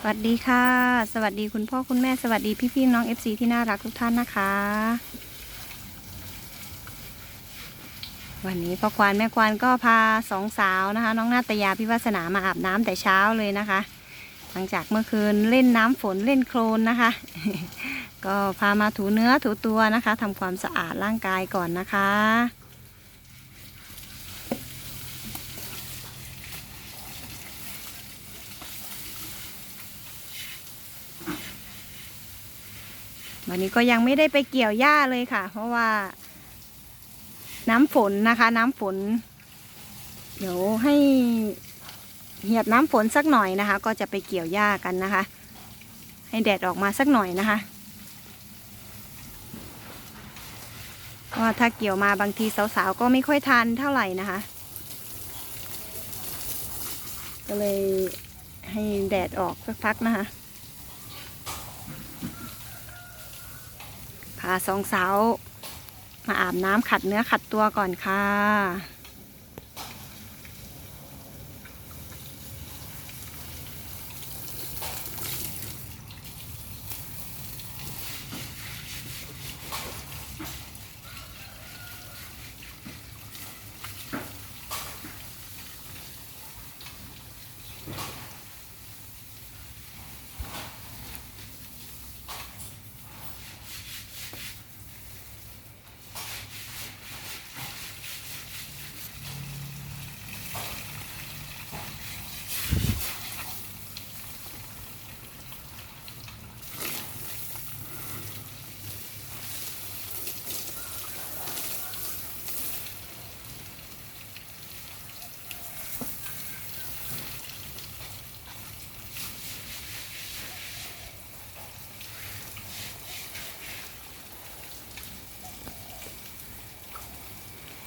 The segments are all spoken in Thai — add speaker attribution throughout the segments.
Speaker 1: สวัสดีค่ะ สวัสดีคุณพ่อคุณแม่สวัสดีพี่พี่น้อง FC ที่น่ารักทุกท่านนะคะ วันนี้พ่อควานแม่ควานก็พาสองสาวนะคะ น้องนาตยาพิวัสนามาอาบน้ำแต่เช้าเลยนะคะ หลังจากเมื่อคืนเล่นน้ำฝนเล่นโคลนนะคะ ก็พามาถูเนื้อถูตัวนะคะทำความสะอาดร่างกายก่อนนะคะ วันนี้ก็ยังไม่ได้ไปเกี่ยวหญ้าเลยค่ะ เพราะว่า น้ำฝนนะคะ น้ำฝน เดี๋ยวให้เหียบน้ำฝนสักหน่อยนะคะ ก็จะไปเกี่ยวหญ้ากันนะคะ ให้แดดออกมาสักหน่อยนะคะเพราะว่าถ้าเกี่ยวมาบางทีสาวๆก็ไม่ค่อยทานเท่าไหร่นะคะ ก็เลยให้แดดออกสักพักนะคะ พาสองสาว มาอาบน้ำขัดเนื้อขัดตัวก่อนค่ะ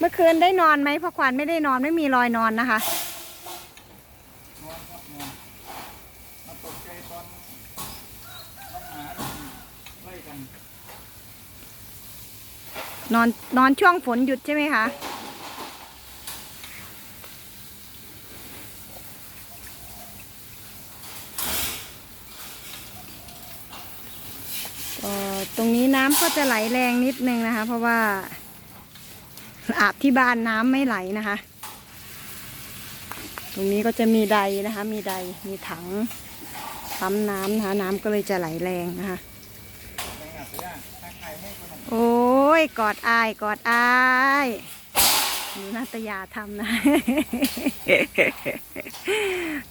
Speaker 1: เมื่อคืนได้นอนไหมพ่อควานไม่ได้นอนไม่มีรอยนอนนะคะ
Speaker 2: นอนครับนอนมาตกใจตอนน้องหมาไล่กัน
Speaker 1: นอนนอนช่วงฝนหยุดใช่ไหมคะตรงนี้น้ำก็จะไหลแรงนิดนึงนะคะ เพราะว่า อาบที่บ้านน้ำไม่ไหลนะคะ ตรงนี้ก็จะมีใดนะคะ มีใดมีถังปั๊มน้ำนะคะน้ำก็เลยจะไหลแรงนะคะ โอ้ยกอดอายกอดอายดูนาตยาทำนะ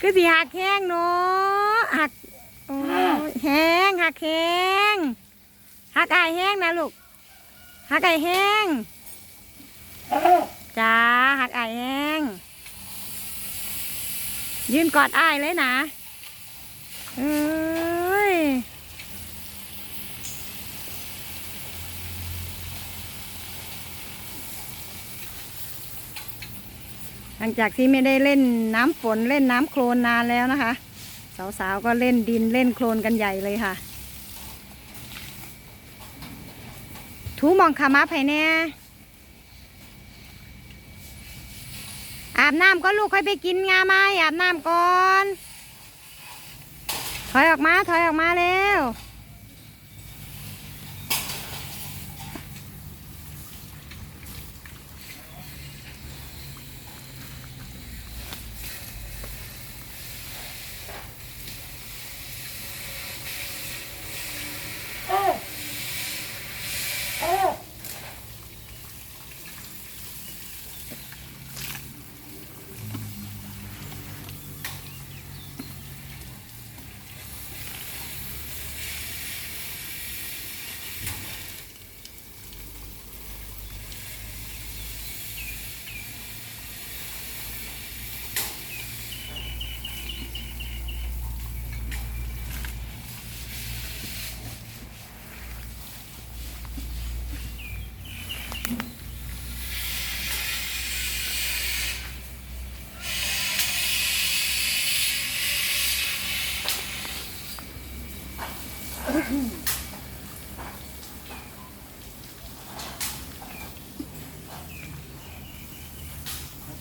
Speaker 1: คือสิหักแห้งเนาะหักแห้งหักแห้งหักอายแห้งนะลูกหักอายแห้ง จ้าหักอายแห้งยืนกอดอายเลยนะเอ้ยหลังจากที่ไม่ได้เล่นน้ำฝนเล่นน้ำโคลนนานแล้วนะคะ สาวๆก็เล่นดินเล่นโคลนกันใหญ่เลยค่ะ ถูมองขามาไผ่เนี่ อาบน้ำก็ลูกค่อยไปกินงาไม้อาบน้ำก่อน ถอยออกมา ถอยออกมาเร็ว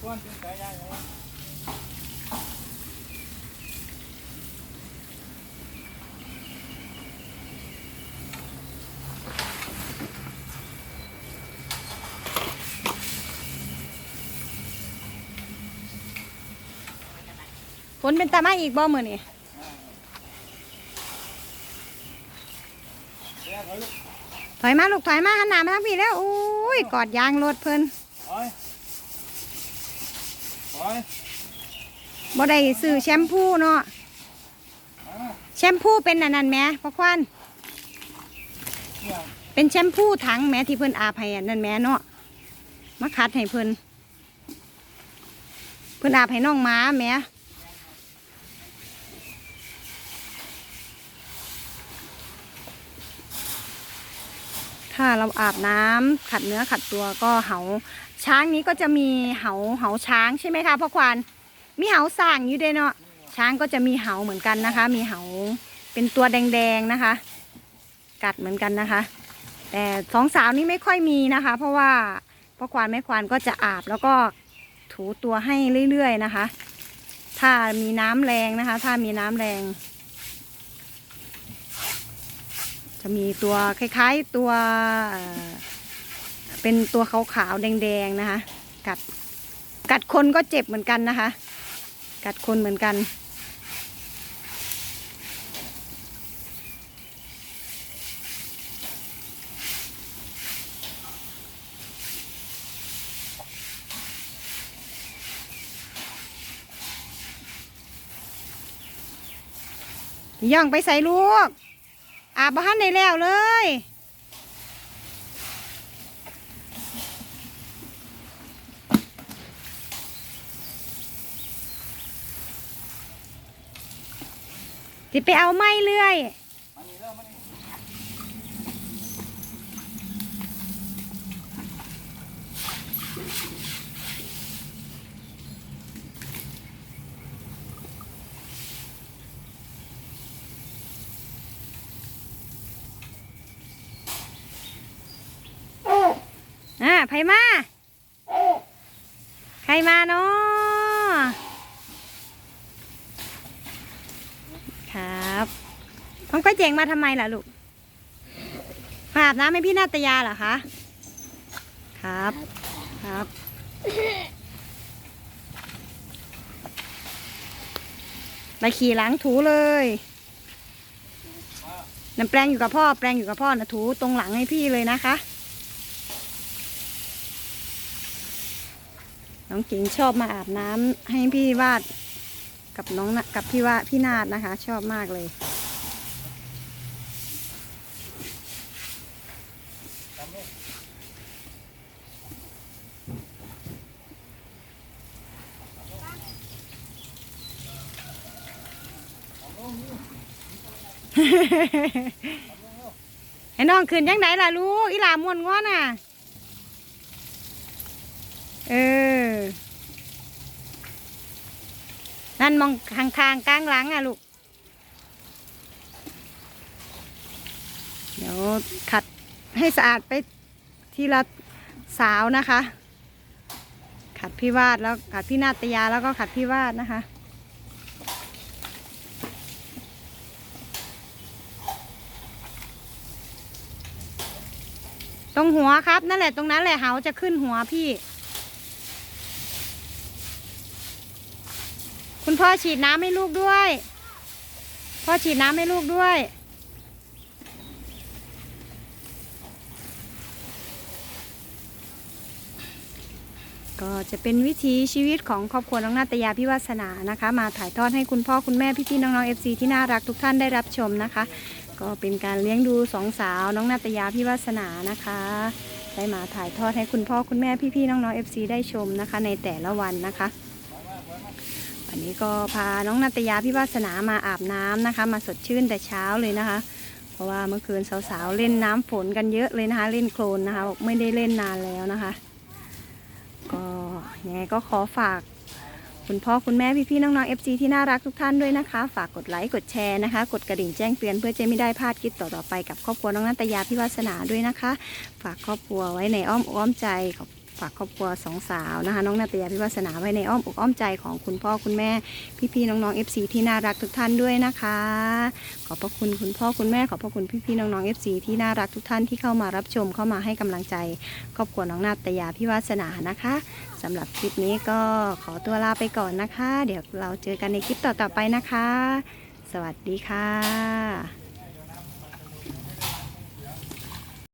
Speaker 2: ก้นเป็นสายได้
Speaker 1: ฝนเป็นตามาอีกบ่เมือนี่
Speaker 2: ถอย
Speaker 1: มาลูกถอยมาหันหน้ามาทางพี่แล้วอุ้ยกอดยางรถเพิ่น บ่ได้ซื้อแชมพูเนาะแชมพูเป็นอันนั้นแหมพ่อควัน
Speaker 2: เป็
Speaker 1: นแชมพูถังแหมที่เพิ่นอาบให้อันนั่นแหมเนาะมาคัดให้เพิ่นเพิ่นอาบให้น้องม้าแหมถ้าเราอาบน้ำขัดเนื้อขัดตัวก็เหาช้างนี้ก็จะมีเหาเหาช้างใช่ไหมคะพ่อควาน มีเหาสร้างอยู่เด้เนาะช้างก็จะมีเหาเหมือนกันนะคะ มีเหาเป็นตัวแดงๆนะคะ กัดเหมือนกันนะคะ แต่สองสาวนี้ไม่ค่อยมีนะคะ เพราะว่าพ่อควานแม่ควานก็จะอาบแล้วก็ถูตัวให้เรื่อยๆนะคะ ถ้ามีน้ำแรงนะคะ ถ้ามีน้ำแรง จะมีตัวคล้ายๆตัวเป็นตัวขาวๆแดงๆนะคะ กัดกัดคนก็เจ็บเหมือนกันนะคะ กัดคนเหมือนกัน ย่องไปใส่ลูก อาบบ้านได้แล้วเลย สิไปเอาไม้เรื่อย
Speaker 2: มานี่เริ่มานี่
Speaker 1: อ่าไผมา ใครมาเนาะครับ น้องก้อยเจงมาทำไมล่ะลูก มาอาบน้ำให้พี่นาตยาเหรอคะ ครับ ครับไปขี่หลังถูเลยน้ำแปรงอยู่กับพ่อ แปรงอยู่กับพ่อนะถูตรงหลังให้พี่เลยนะคะ น้องจิงชอบมาอาบน้ำให้พี่วาดกับน้องกับพี่ว่าพี่นาดนะคะ ชอบมากเลย
Speaker 2: ทำลูกทำลูกนี่
Speaker 1: ให้น้องขึ้นยังไงล่ะลูกอีหลามวนง้อน่ะ เออ นั่นมองข้างๆกลางหลังอะลูก เดี๋ยวขัดให้สะอาดไป ทีละสาวนะคะ ขัดพี่วาดแล้วขัดพี่นาตยาแล้วก็ขัดพี่วาดนะคะตรงหัวครับ นั่นแหละตรงนั้นแหละเหาจะขึ้นหัวพี่ คุณพ่อฉีดน้ำให้ลูกด้วย พ่อฉีดน้ำให้ลูกด้วย ก็จะเป็นวิถีชีวิตของครอบครัวน้องนาตยาพิวาสนานะคะ มาถ่ายทอดให้คุณพ่อคุณแม่พี่ๆน้องๆเอฟซีที่น่ารักทุกท่านได้รับชมนะคะ ก็เป็นการเลี้ยงดูสองสาวน้องนาตยาพิวาสนานะคะได้มาถ่ายทอดให้คุณพ่อคุณแม่พี่ๆน้องๆเอฟซีได้ชมนะคะ ในแต่ละวันนะคะวันนี้ก็พาน้องนาตยาพิวาสนามาอาบน้ำนะคะ มาสดชื่นแต่เช้าเลยนะคะ เพราะว่าเมื่อคืนสาวๆเล่นน้ำฝนกันเยอะเลยนะคะ เล่นโคลนนะคะ ไม่ได้เล่นนานแล้วนะคะ ก็ยังไงก็ขอฝากคุณพ่อคุณแม่พี่ๆน้องๆ FG ที่น่ารักทุกท่านด้วยนะคะ ฝากกดไลค์กดแชร์นะคะ กดกระดิ่งแจ้งเตือนเพื่อจะไม่ได้พลาดคลิปต่อๆไปกับครอบครัวน้องนัตยาพิวาสนาด้วยนะคะ ฝากครอบครัวไว้ในอ้อมอ้อมใจขอบ ฝากครอบครัวสองสาวนะคะ น้องนาตยาพิวัสนาไว้ในอ้อมอกอ้อมใจของคุณพ่อคุณแม่ พี่ๆน้องๆ FC ที่น่ารักทุกท่านด้วยนะคะ ขอบพระคุณคุณพ่อคุณแม่ขอบพระคุณพี่ๆน้องๆ FC ที่น่ารักทุกท่านที่เข้ามารับชมเข้ามาให้กำลังใจ ครอบครัวน้องนาตยาพิวัสนานะคะสำหรับคลิปนี้ก็ขอตัวลาไปก่อนนะคะ เดี๋ยวเราเจอกันในคลิปต่อๆไปนะคะ สวัสดีค่ะ